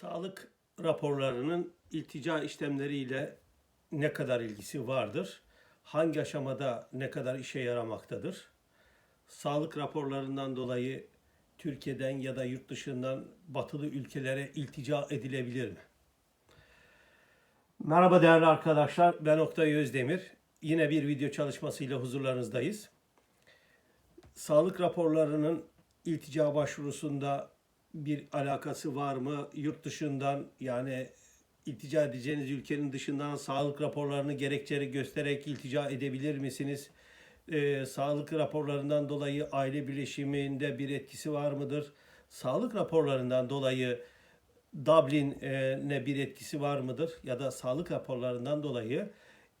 Sağlık raporlarının iltica işlemleriyle ne kadar ilgisi vardır? Hangi aşamada ne kadar işe yaramaktadır? Sağlık raporlarından dolayı Türkiye'den ya da yurt dışından batılı ülkelere iltica edilebilir mi? Merhaba değerli arkadaşlar, ben Oktay Özdemir. Yine bir video çalışmasıyla huzurlarınızdayız. Sağlık raporlarının iltica başvurusunda bir alakası var mı? Yurt dışından yani iltica edeceğiniz ülkenin dışından sağlık raporlarını gerekçeli göstererek iltica edebilir misiniz? Ee, sağlık raporlarından dolayı aile birleşiminde bir etkisi var mıdır? Sağlık raporlarından dolayı Dublin'e bir etkisi var mıdır? Ya da sağlık raporlarından dolayı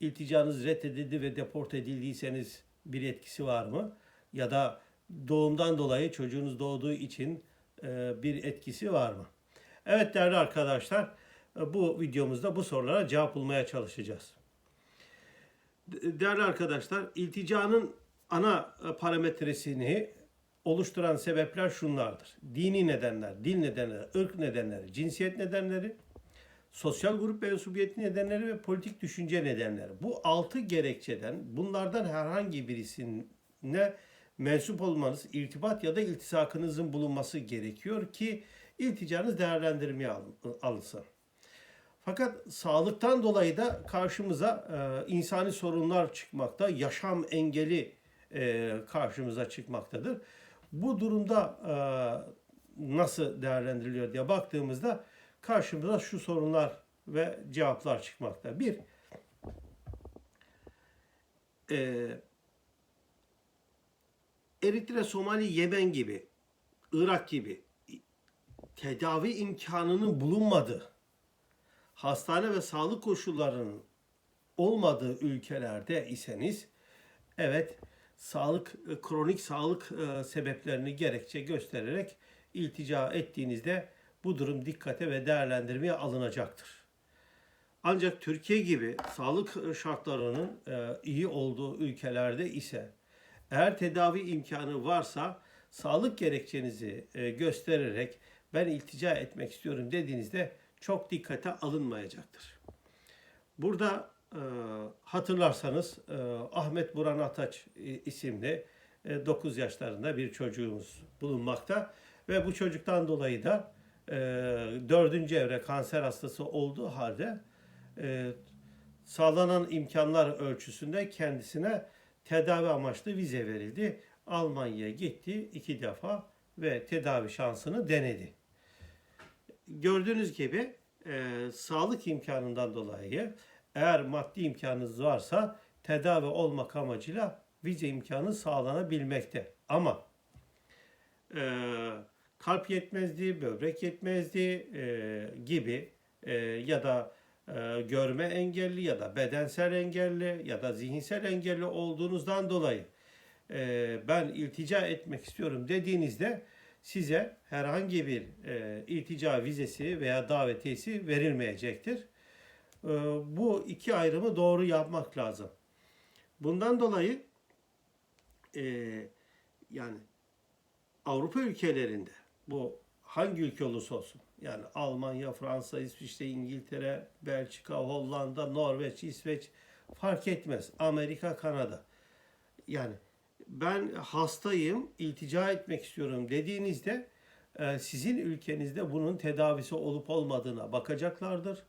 ilticanız reddedildi ve deport edildiyseniz bir etkisi var mı? Ya da doğumdan dolayı çocuğunuz doğduğu için bir etkisi var mı? Evet değerli arkadaşlar e, bu videomuzda bu sorulara cevap bulmaya çalışacağız. De- Değerli arkadaşlar ilticanın ana e, parametresini oluşturan sebepler şunlardır. Dini nedenler, dil nedenleri, ırk nedenleri, cinsiyet nedenleri, sosyal grup mensubiyeti nedenleri ve politik düşünce nedenleri. Bu altı gerekçeden bunlardan herhangi birisine mensup olmanız, irtibat ya da iltisakınızın bulunması gerekiyor ki ilticanız değerlendirmeye alın- alınsın. Fakat sağlıktan dolayı da karşımıza e, insani sorunlar çıkmakta, yaşam engeli e, karşımıza çıkmaktadır. Bu durumda e, nasıl değerlendiriliyor diye baktığımızda karşımıza şu sorunlar ve cevaplar çıkmakta. Bir, e, Eritre, Somali, Yemen gibi, Irak gibi tedavi imkanının bulunmadığı, hastane ve sağlık koşullarının olmadığı ülkelerde iseniz evet sağlık e, kronik sağlık e, sebeplerini gerekçe göstererek iltica ettiğinizde bu durum dikkate ve değerlendirmeye alınacaktır. Ancak Türkiye gibi sağlık şartlarının e, iyi olduğu ülkelerde ise eğer tedavi imkanı varsa sağlık gerekçenizi e, göstererek ben iltica etmek istiyorum dediğinizde çok dikkate alınmayacaktır. Burada e, hatırlarsanız e, Ahmet Buran Ataç isimli e, 9 yaşlarında bir çocuğumuz bulunmakta ve bu çocuktan dolayı da e, 4. evre kanser hastası olduğu halde sağlanan imkanlar ölçüsünde kendisine tedavi amaçlı vize verildi. Almanya'ya gitti iki defa ve tedavi şansını denedi. Gördüğünüz gibi e, sağlık imkanından dolayı eğer maddi imkanınız varsa tedavi olmak amacıyla vize imkanı sağlanabilmekte. Ama e, kalp yetmezliği, böbrek yetmezliği e, gibi e, ya da e, görme engelli ya da bedensel engelli ya da zihinsel engelli olduğunuzdan dolayı e, ben iltica etmek istiyorum dediğinizde size herhangi bir e, iltica vizesi veya davetiyesi verilmeyecektir. Bu iki ayrımı doğru yapmak lazım. Bundan dolayı yani Avrupa ülkelerinde bu hangi ülke olursa olsun yani Almanya, Fransa, İsviçre, İngiltere, Belçika, Hollanda, Norveç, İsveç fark etmez. Amerika, Kanada. Yani ben hastayım, iltica etmek istiyorum dediğinizde e, sizin ülkenizde bunun tedavisi olup olmadığına bakacaklardır.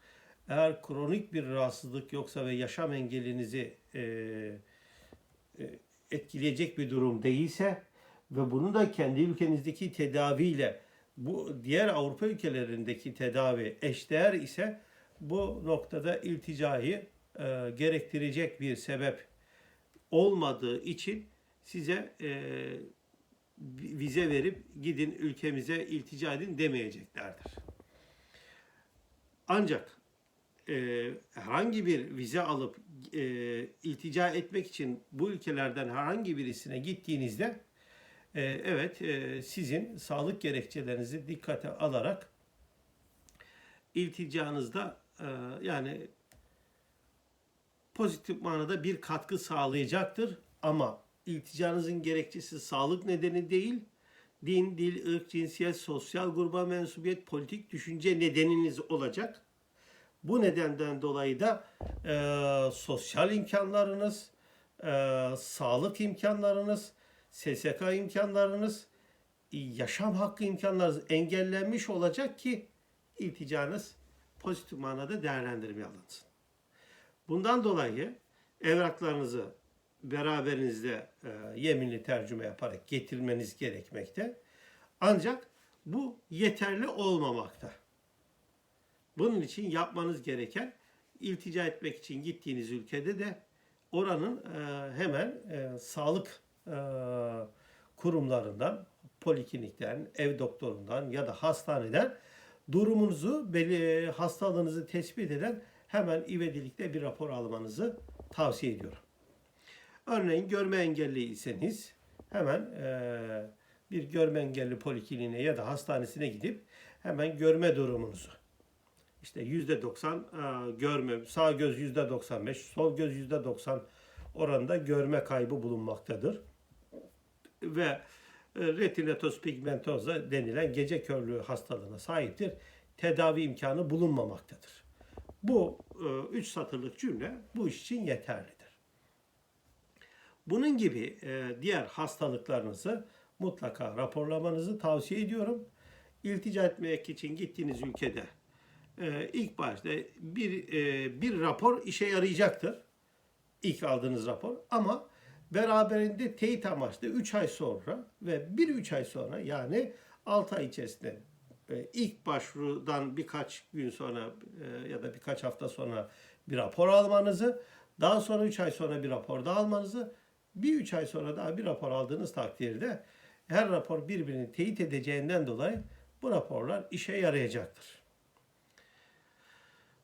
Eğer kronik bir rahatsızlık yoksa ve yaşam engelinizi e, e, etkileyecek bir durum değilse ve bunu da kendi ülkenizdeki tedaviyle bu diğer Avrupa ülkelerindeki tedavi eşdeğer ise bu noktada ilticayı e, gerektirecek bir sebep olmadığı için size e, vize verip gidin ülkemize iltica edin demeyeceklerdir. Ancak e, herhangi bir vize alıp e, iltica etmek için bu ülkelerden herhangi birisine gittiğinizde e, evet e, sizin sağlık gerekçelerinizi dikkate alarak ilticanızda e, yani pozitif manada bir katkı sağlayacaktır ama ilticanızın gerekçesi sağlık nedeni değil din, dil, ırk, cinsiyet, sosyal gruba mensubiyet, politik düşünce nedeniniz olacak. Bu nedenden dolayı da e, sosyal imkanlarınız, e, sağlık imkanlarınız, SSK imkanlarınız, yaşam hakkı imkanlarınız engellenmiş olacak ki ilticanız pozitif manada değerlendirmeye alınsın. Bundan dolayı evraklarınızı beraberinizde e, yeminli tercüme yaparak getirmeniz gerekmekte. Ancak bu yeterli olmamakta. Bunun için yapmanız gereken iltica etmek için gittiğiniz ülkede de oranın e, hemen e, sağlık e, kurumlarından, poliklinikten, ev doktorundan ya da hastaneden durumunuzu, hastalığınızı tespit eden hemen ivedilikte bir rapor almanızı tavsiye ediyorum. Örneğin görme engelliyseniz hemen eee, bir görme engelli polikliniğine ya da hastanesine gidip hemen görme durumunuzu işte yüzde 90 görme, sağ göz yüzde 95, sol göz yüzde 90 oranında görme kaybı bulunmaktadır. Ve e, retinotoz pigmentoza denilen gece körlüğü hastalığına sahiptir. Tedavi imkanı bulunmamaktadır. Bu e, üç satırlık cümle bu iş için yeterlidir. Bunun gibi e, diğer hastalıklarınızı mutlaka raporlamanızı tavsiye ediyorum. İltica etmek için gittiğiniz ülkede ilk başta bir bir rapor işe yarayacaktır. İlk aldığınız rapor ama beraberinde teyit amaçlı 3 ay sonra ve 1-3 ay sonra yani 6 ay içerisinde e, ilk başvurudan birkaç gün sonra e, ya da birkaç hafta sonra bir rapor almanızı, daha sonra 3 ay sonra bir rapor daha almanızı, bir 3 ay sonra daha bir rapor aldığınız takdirde her rapor birbirini teyit edeceğinden dolayı bu raporlar işe yarayacaktır.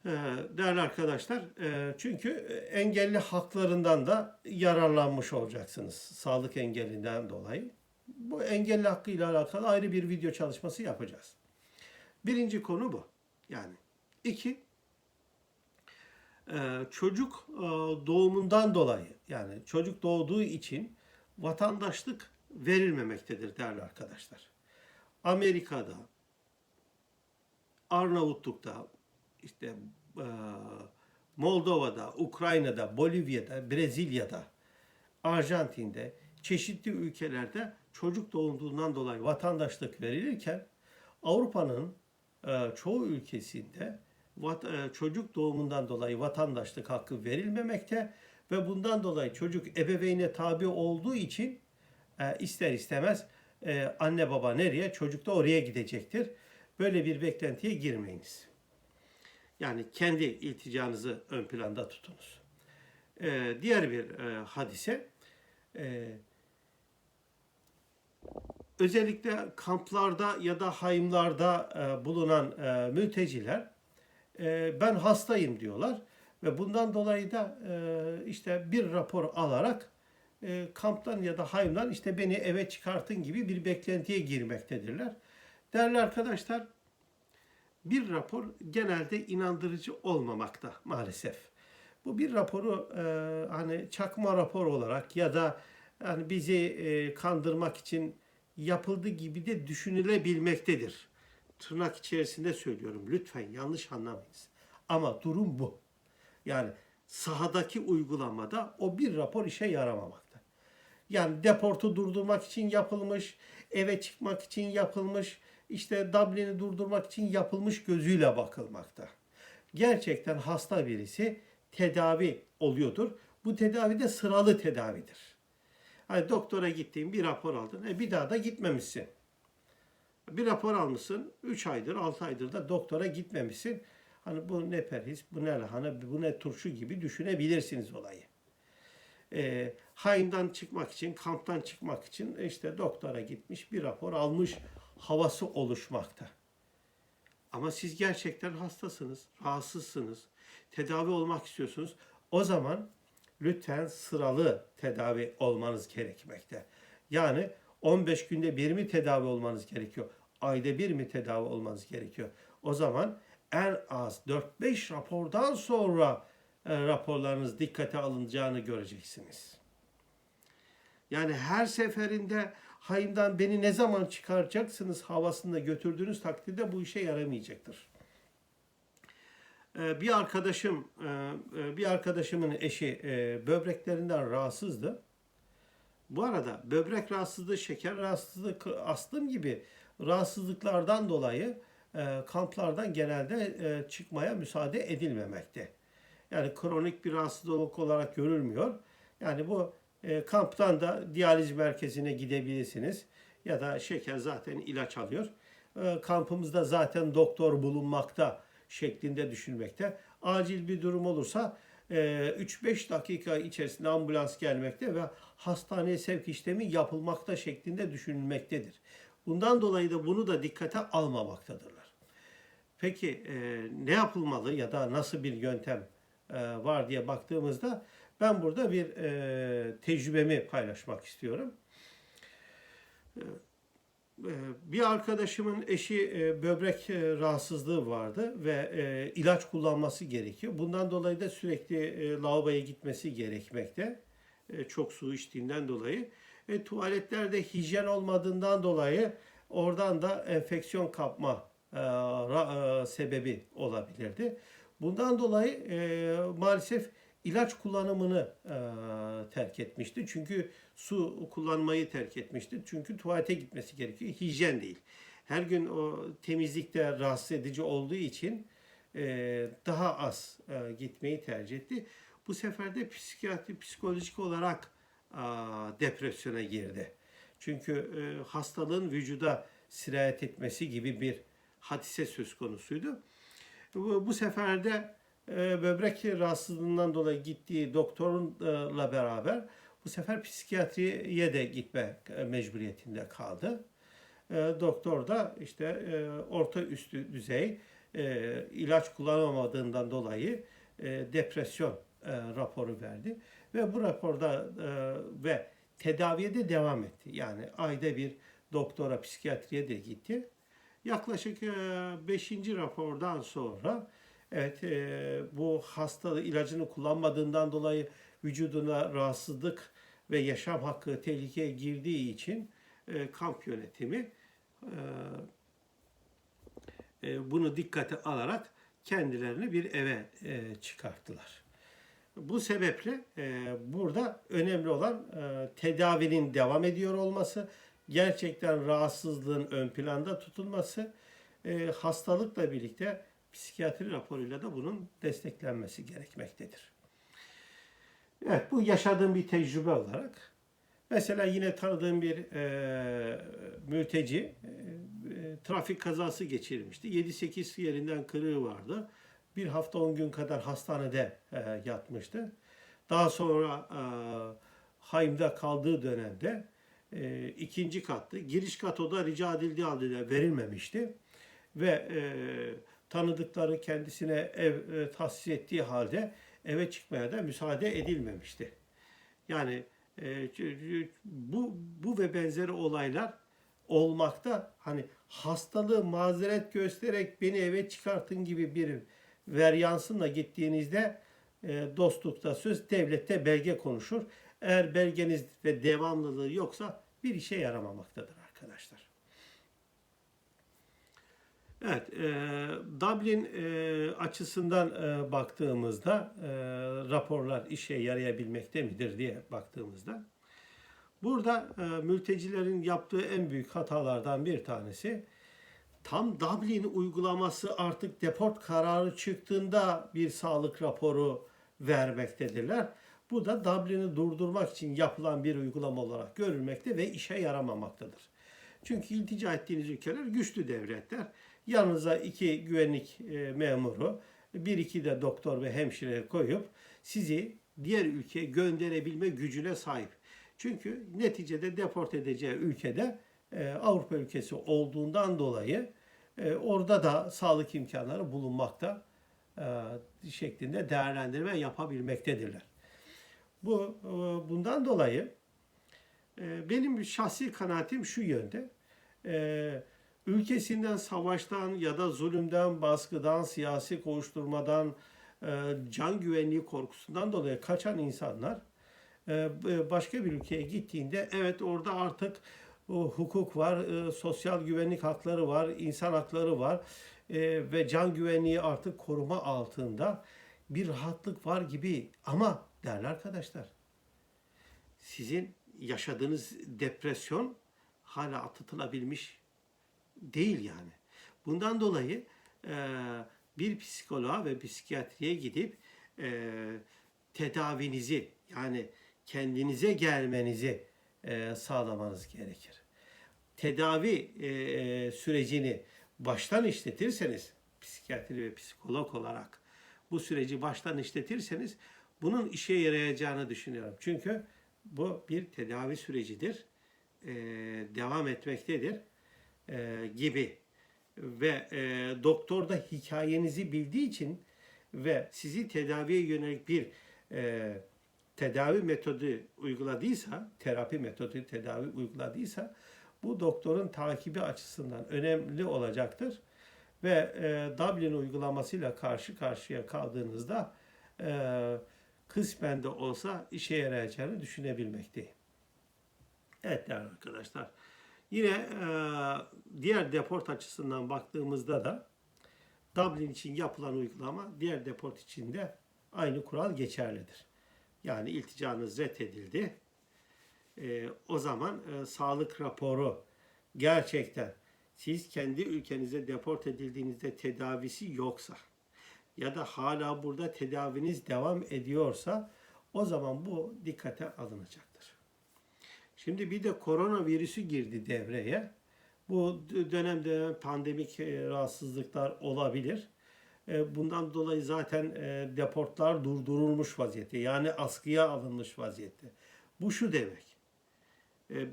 Ee, Değerli arkadaşlar, e, çünkü engelli haklarından da yararlanmış olacaksınız sağlık engellinden dolayı. Bu engelli hakkıyla alakalı ayrı bir video çalışması yapacağız. Birinci konu bu. Yani iki, e, çocuk e, doğumundan dolayı yani çocuk doğduğu için vatandaşlık verilmemektedir değerli arkadaşlar. Amerika'da, Arnavutluk'ta, işte Moldova'da, Ukrayna'da, Bolivya'da, Brezilya'da, Arjantin'de, çeşitli ülkelerde çocuk doğduğundan dolayı vatandaşlık verilirken Avrupa'nın e, çoğu ülkesinde e, çocuk doğumundan dolayı vatandaşlık hakkı verilmemekte ve bundan dolayı çocuk ebeveyne tabi olduğu için e, ister istemez anne baba nereye çocuk da oraya gidecektir. Böyle bir beklentiye girmeyiniz. Yani kendi ilticanızı ön planda tutunuz. Ee, diğer bir e, hadise e, özellikle kamplarda ya da hayımlarda e, bulunan e, mülteciler e, ben hastayım diyorlar ve bundan dolayı da e, işte bir rapor alarak e, kamptan ya da hayımdan işte beni eve çıkartın gibi bir beklentiye girmektedirler. Değerli arkadaşlar bir rapor genelde inandırıcı olmamakta maalesef. Bu bir raporu e, hani çakma rapor olarak ya da yani bizi e, kandırmak için yapıldığı gibi de düşünülebilmektedir. Tırnak içerisinde söylüyorum. Lütfen yanlış anlamayınız. Ama durum bu. Yani sahadaki uygulamada o bir rapor işe yaramamakta. Yani deportu durdurmak için yapılmış, eve çıkmak için yapılmış, işte Dublin'i durdurmak için yapılmış gözüyle bakılmakta. Gerçekten hasta birisi tedavi oluyordur. Bu tedavi de sıralı tedavidir. Hani doktora gittin, bir rapor aldın, e bir daha da gitmemişsin. Bir rapor almışsın, 3 aydır, 6 aydır da doktora gitmemişsin. Hani bu ne perhis, bu ne lahana, bu ne turşu gibi düşünebilirsiniz olayı. E, haindan çıkmak için, kamptan çıkmak için işte doktora gitmiş, bir rapor almış havası oluşmakta. Ama siz gerçekten hastasınız, rahatsızsınız, tedavi olmak istiyorsunuz. O zaman lütfen sıralı tedavi olmanız gerekmekte. Yani 15 günde bir mi tedavi olmanız gerekiyor? Ayda bir mi tedavi olmanız gerekiyor? O zaman en az 4-5 rapordan sonra e, raporlarınız dikkate alınacağını göreceksiniz. Yani her seferinde hayımdan beni ne zaman çıkaracaksınız havasında götürdüğünüz takdirde bu işe yaramayacaktır. Ee, Bir arkadaşım, e, e, bir arkadaşımın eşi e, böbreklerinden rahatsızdı. Bu arada böbrek rahatsızlığı, şeker rahatsızlığı, astım gibi rahatsızlıklardan dolayı kamplardan genelde çıkmaya müsaade edilmemekte. Yani kronik bir rahatsızlık olarak görülmüyor. Yani bu e, kamptan da diyaliz merkezine gidebilirsiniz. Ya da şeker zaten ilaç alıyor. E, kampımızda zaten doktor bulunmakta şeklinde düşünmekte. Acil bir durum olursa e, 3-5 dakika içerisinde ambulans gelmekte ve hastaneye sevk işlemi yapılmakta şeklinde düşünülmektedir. Bundan dolayı da bunu da dikkate almamaktadırlar. Peki e, ne yapılmalı ya da nasıl bir yöntem e, var diye baktığımızda ben burada bir e, tecrübemi paylaşmak istiyorum. E, e, bir arkadaşımın eşi e, böbrek e, rahatsızlığı vardı ve e, ilaç kullanması gerekiyor. Bundan dolayı da sürekli e, lavaboya gitmesi gerekmekte. E, çok su içtiğinden dolayı. E, tuvaletlerde hijyen olmadığından dolayı oradan da enfeksiyon kapma e, ra- e, sebebi olabilirdi. Bundan dolayı e, maalesef ilaç kullanımını e, terk etmişti. Çünkü su kullanmayı terk etmişti. Çünkü tuvalete gitmesi gerekiyor. Hijyen değil. Her gün o temizlikte rahatsız edici olduğu için e, daha az e, gitmeyi tercih etti. Bu sefer de psikiyatri, psikolojik olarak a, depresyona girdi. Çünkü e, hastalığın vücuda sirayet etmesi gibi bir hadise söz konusuydu. Bu, bu sefer de e, böbrek rahatsızlığından dolayı gittiği doktorunla beraber bu sefer psikiyatriye de gitme mecburiyetinde kaldı. E, doktor da işte e, orta üstü düzey e, ilaç kullanamadığından dolayı e, depresyon raporu verdi ve bu raporda ve tedaviye de devam etti. Yani ayda bir doktora psikiyatriye de gitti. Yaklaşık 5. rapordan sonra evet e, bu hasta ilacını kullanmadığından dolayı vücuduna rahatsızlık ve yaşam hakkı tehlikeye girdiği için e, kamp yönetimi e, e, bunu dikkate alarak kendilerini bir eve e, çıkarttılar. Bu sebeple e, burada önemli olan e, tedavinin devam ediyor olması, gerçekten rahatsızlığın ön planda tutulması, e, hastalıkla birlikte psikiyatri raporuyla da bunun desteklenmesi gerekmektedir. Evet, bu yaşadığım bir tecrübe olarak. Mesela yine tanıdığım bir e, mülteci e, e, trafik kazası geçirmişti. 7-8 yerinden kırığı vardı. Bir hafta 10 gün kadar hastanede e, yatmıştı. Daha sonra e, Haim'de kaldığı dönemde e, ikinci kattı. Giriş kat oda rica edildiği halde verilmemişti. Ve e, tanıdıkları kendisine ev e, tahsis ettiği halde eve çıkmaya da müsaade edilmemişti. Yani e, bu bu ve benzeri olaylar olmakta hani hastalığı mazeret göstererek beni eve çıkartın gibi bir veryansınla gittiğinizde e, dostlukta söz devlette belge konuşur. Eğer belgeniz ve devamlılığı yoksa bir işe yaramamaktadır arkadaşlar. Evet, e, Dublin e, açısından e, baktığımızda e, raporlar işe yarayabilmekte midir diye baktığımızda burada e, mültecilerin yaptığı en büyük hatalardan bir tanesi tam Dublin uygulaması artık deport kararı çıktığında bir sağlık raporu vermektedirler. Bu da Dublin'i durdurmak için yapılan bir uygulama olarak görülmekte ve işe yaramamaktadır. Çünkü iltica ettiğiniz ülkeler güçlü devletler. Yanınıza iki güvenlik e, memuru, bir iki de doktor ve hemşire koyup sizi diğer ülkeye gönderebilme gücüne sahip. Çünkü neticede deport edeceği ülkede e, Avrupa ülkesi olduğundan dolayı e, orada da sağlık imkanları bulunmakta şeklinde değerlendirme yapabilmektedirler. Bu bundan dolayı benim şahsi kanaatim şu yönde ülkesinden savaştan ya da zulümden, baskıdan, siyasi koşturmadan, e, can güvenliği korkusundan dolayı kaçan insanlar e, başka bir ülkeye gittiğinde evet orada artık hukuk var, e, sosyal güvenlik hakları var, insan hakları var e, ve can güvenliği artık koruma altında bir rahatlık var gibi. Ama değerli arkadaşlar, sizin yaşadığınız depresyon hala atlatılabilmiş değil yani. Bundan dolayı e, bir psikoloğa ve psikiyatriye gidip e, tedavinizi yani kendinize gelmenizi e, sağlamanız gerekir. Tedavi e, e, sürecini baştan işletirseniz psikiyatri ve psikolog olarak bu süreci baştan işletirseniz bunun işe yarayacağını düşünüyorum. Çünkü bu bir tedavi sürecidir. E, devam etmektedir e, gibi ve e, doktor da hikayenizi bildiği için ve sizi tedaviye yönelik bir e, tedavi metodu uyguladıysa, terapi metodu tedavi uyguladıysa bu doktorun takibi açısından önemli olacaktır. Ve e, Dublin uygulamasıyla karşı karşıya kaldığınızda e, kısmen de olsa işe yarayacağını düşünebilmekteyim. Evet değerli arkadaşlar. Yine e, diğer deport açısından baktığımızda da Dublin için yapılan uygulama diğer deport için de aynı kural geçerlidir. Yani ilticanız reddedildi. E, o zaman e, sağlık raporu gerçekten siz kendi ülkenize deport edildiğinizde tedavisi yoksa ya da hala burada tedaviniz devam ediyorsa o zaman bu dikkate alınacaktır. Şimdi bir de koronavirüsü girdi devreye. Bu dönemde pandemik e, rahatsızlıklar olabilir. E, Bundan dolayı zaten e, deportlar durdurulmuş vaziyette. Yani askıya alınmış vaziyette. Bu şu demek.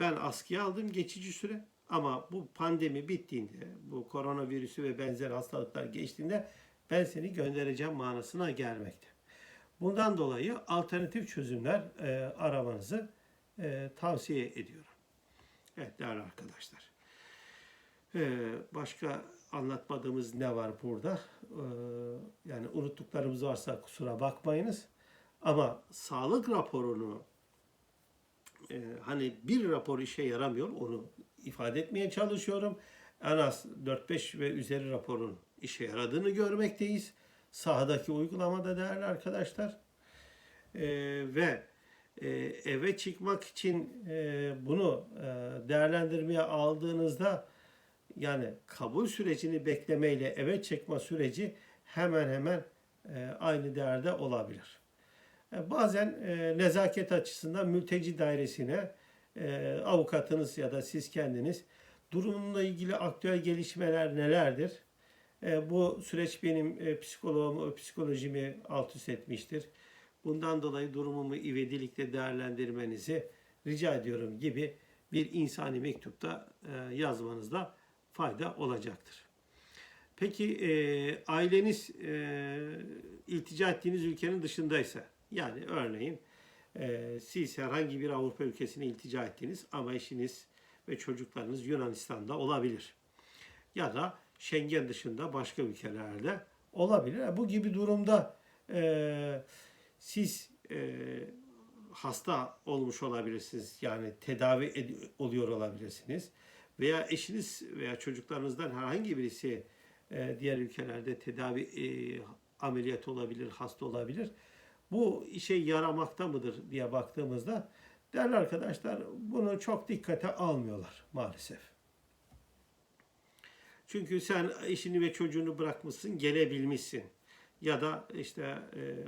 Ben askıya aldım geçici süre ama bu pandemi bittiğinde, bu koronavirüsü ve benzer hastalıklar geçtiğinde ben seni göndereceğim manasına gelmekte. Bundan dolayı alternatif çözümler aramanızı e, tavsiye ediyorum. Evet değerli arkadaşlar. Ee, başka anlatmadığımız ne var burada? Ee, yani unuttuklarımız varsa kusura bakmayınız. Ama sağlık raporunu e, hani bir rapor işe yaramıyor onu ifade etmeye çalışıyorum. En az 4-5 ve üzeri raporun işe yaradığını görmekteyiz. Sahadaki uygulamada değerli arkadaşlar. Ee, ve e, eve çıkmak için e, bunu e, değerlendirmeye aldığınızda yani kabul sürecini beklemeyle eve çıkma süreci hemen hemen aynı değerde olabilir. Bazen nezaket açısından mülteci dairesine avukatınız ya da siz kendiniz durumla ilgili aktüel gelişmeler nelerdir? Bu süreç benim psikoloğumu, psikolojimi alt üst etmiştir. Bundan dolayı durumumu ivedilikle değerlendirmenizi rica ediyorum gibi bir insani mektupta e, yazmanızda fayda olacaktır. Peki e, aileniz e, iltica ettiğiniz ülkenin dışındaysa yani örneğin e, siz herhangi bir Avrupa ülkesine iltica ettiniz ama eşiniz ve çocuklarınız Yunanistan'da olabilir. Ya da Schengen dışında başka ülkelerde olabilir. Bu gibi durumda e, siz e, hasta olmuş olabilirsiniz. Yani tedavi ed- oluyor olabilirsiniz. Veya eşiniz veya çocuklarınızdan herhangi birisi e, diğer ülkelerde tedavi e, ameliyat olabilir, hasta olabilir. Bu işe yaramakta mıdır diye baktığımızda değerli arkadaşlar bunu çok dikkate almıyorlar maalesef. Çünkü sen eşini ve çocuğunu bırakmışsın, gelebilmişsin. Ya da işte e,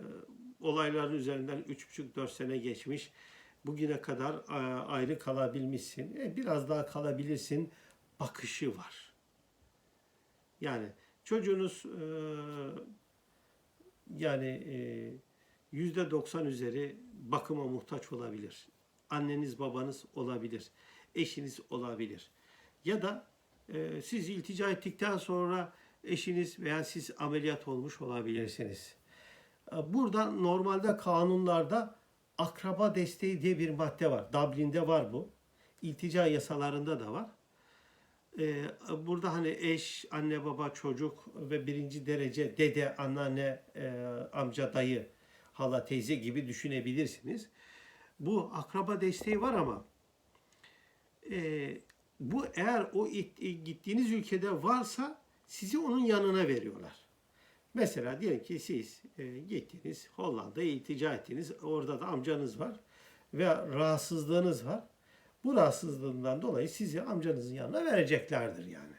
olayların üzerinden 3,5-4 sene geçmiş. Bugüne kadar e, ayrı kalabilmişsin. E, biraz daha kalabilirsin bakışı var. Yani çocuğunuz e, yani e, yüzde 90 üzeri bakıma muhtaç olabilir. Anneniz babanız olabilir. Eşiniz olabilir. Ya da siz iltica ettikten sonra eşiniz veya siz ameliyat olmuş olabilirsiniz. E, Burada normalde kanunlarda akraba desteği diye bir madde var. Dublin'de var bu. İltica yasalarında da var. Ee, burada hani eş, anne, baba, çocuk ve birinci derece dede, anneanne, e, amca, dayı, hala, teyze gibi düşünebilirsiniz. Bu akraba desteği var ama e, bu eğer o it- gittiğiniz ülkede varsa sizi onun yanına veriyorlar. Mesela diyelim ki siz e, gittiniz Hollanda'ya iltica ettiniz. Orada da amcanız var ve rahatsızlığınız var. Bu rahatsızlığından dolayı sizi amcanızın yanına vereceklerdir yani.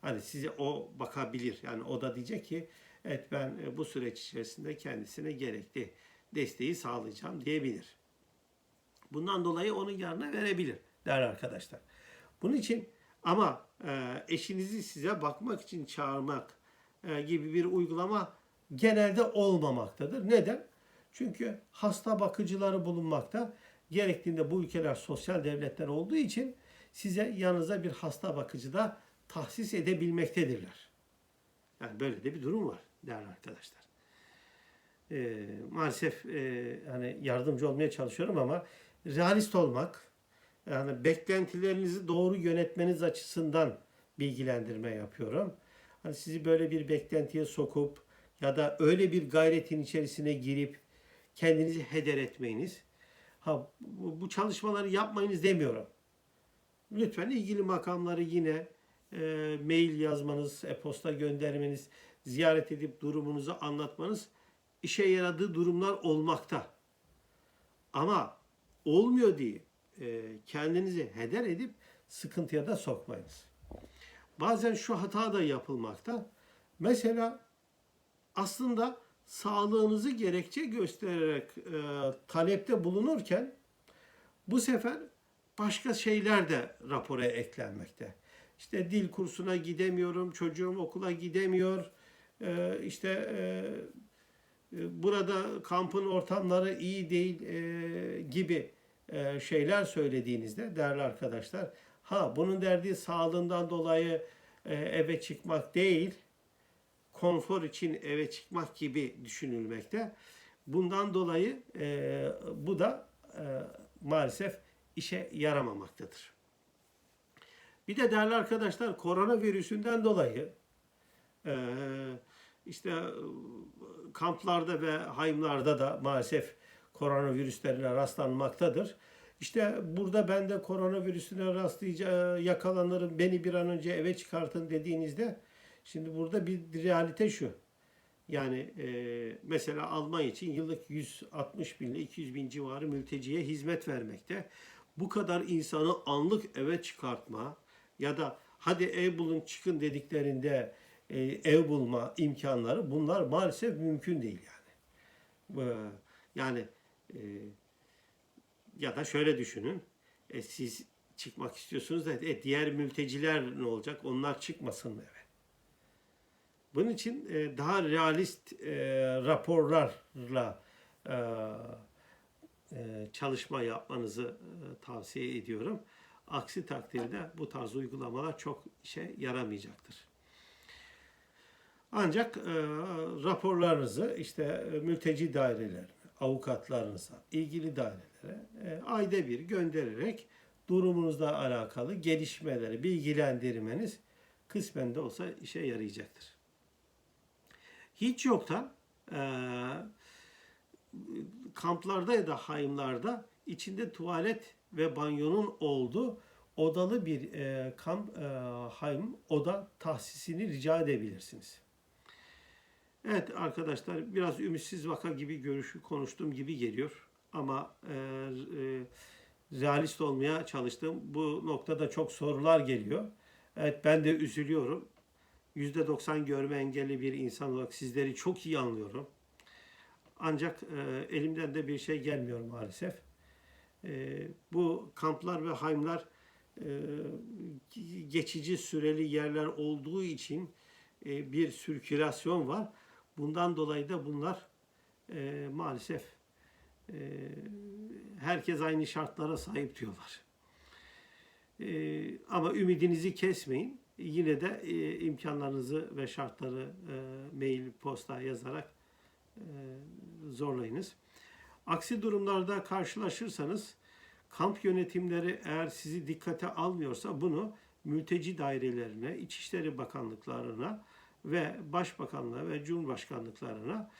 Hani size o bakabilir. Yani o da diyecek ki evet ben e, bu süreç içerisinde kendisine gerekli desteği sağlayacağım diyebilir. Bundan dolayı onun yanına verebilir değerli arkadaşlar. Bunun için ama e, eşinizi size bakmak için çağırmak gibi bir uygulama genelde olmamaktadır. Neden? Çünkü hasta bakıcıları bulunmakta. Gerektiğinde bu ülkeler sosyal devletler olduğu için size yanınıza bir hasta bakıcı da tahsis edebilmektedirler. Yani böyle de bir durum var değerli arkadaşlar. Ee, maalesef e, hani yardımcı olmaya çalışıyorum ama realist olmak, yani beklentilerinizi doğru yönetmeniz açısından bilgilendirme yapıyorum. Hani sizi böyle bir beklentiye sokup ya da öyle bir gayretin içerisine girip kendinizi heder etmeyiniz. Ha bu, çalışmaları yapmayınız demiyorum. Lütfen ilgili makamları yine e, mail yazmanız, e-posta göndermeniz, ziyaret edip durumunuzu anlatmanız işe yaradığı durumlar olmakta. Ama olmuyor diye e, kendinizi heder edip sıkıntıya da sokmayınız. Bazen şu hata da yapılmakta. Mesela aslında sağlığınızı gerekçe göstererek e, talepte bulunurken bu sefer başka şeyler de rapora eklenmekte. İşte dil kursuna gidemiyorum, çocuğum okula gidemiyor, e, işte e, e, burada kampın ortamları iyi değil e, gibi e, şeyler söylediğinizde değerli arkadaşlar, ha bunun derdi sağlığından dolayı e, eve çıkmak değil, konfor için eve çıkmak gibi düşünülmekte. Bundan dolayı e, bu da e, maalesef işe yaramamaktadır. Bir de değerli arkadaşlar koronavirüsünden dolayı e, işte kamplarda ve haymlarda da maalesef koronavirüslerine rastlanmaktadır. İşte burada ben de koronavirüsüne rastlayacağım, yakalanırım, beni bir an önce eve çıkartın dediğinizde şimdi burada bir realite şu. Yani e, mesela Almanya için yıllık 160 bin ile 200 bin civarı mülteciye hizmet vermekte. Bu kadar insanı anlık eve çıkartma ya da hadi ev bulun çıkın dediklerinde e, ev bulma imkanları bunlar maalesef mümkün değil yani. E, yani e, ya da şöyle düşünün. E, siz çıkmak istiyorsunuz da e, diğer mülteciler ne olacak? Onlar çıkmasın mı eve? Bunun için e, daha realist e, raporlarla e, e, çalışma yapmanızı e, tavsiye ediyorum. Aksi takdirde bu tarz uygulamalar çok işe yaramayacaktır. Ancak e, raporlarınızı işte e, mülteci dairelerine, avukatlarınıza, ilgili dairelere e, ayda bir göndererek durumunuzla alakalı gelişmeleri bilgilendirmeniz kısmen de olsa işe yarayacaktır. Hiç yoktan e, kamplarda ya da haymlarda içinde tuvalet ve banyonun olduğu odalı bir e, kamp e, haym oda tahsisini rica edebilirsiniz. Evet arkadaşlar biraz ümitsiz vaka gibi görüşü konuştuğum gibi geliyor ama e, e, realist olmaya çalıştım. Bu noktada çok sorular geliyor. Evet ben de üzülüyorum. %90 görme engelli bir insan olarak sizleri çok iyi anlıyorum. Ancak e, elimden de bir şey gelmiyor maalesef. E, bu kamplar ve haymlar e, geçici süreli yerler olduğu için e, bir sirkülasyon var. Bundan dolayı da bunlar e, maalesef herkes aynı şartlara sahip diyorlar. E, ama ümidinizi kesmeyin. Yine de e, imkanlarınızı ve şartları e, mail, posta yazarak e, zorlayınız. Aksi durumlarda karşılaşırsanız kamp yönetimleri eğer sizi dikkate almıyorsa bunu mülteci dairelerine, İçişleri Bakanlıklarına ve Başbakanlığa ve Cumhurbaşkanlıklarına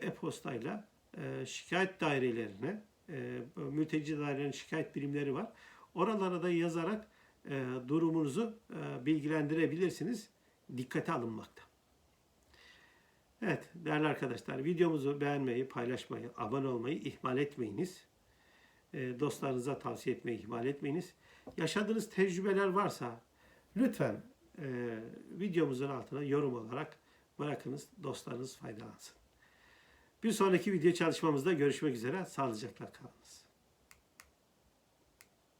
e-postayla e, şikayet dairelerine, e, mülteci dairelerinin şikayet birimleri var. Oralara da yazarak e, durumunuzu bilgilendirebilirsiniz. Dikkate alınmakta. Evet değerli arkadaşlar videomuzu beğenmeyi, paylaşmayı, abone olmayı ihmal etmeyiniz. E, dostlarınıza tavsiye etmeyi ihmal etmeyiniz. Yaşadığınız tecrübeler varsa lütfen videomuzun altına yorum olarak bırakınız. Dostlarınız faydalansın. Bir sonraki video çalışmamızda görüşmek üzere. Sağlıcakla kalınız.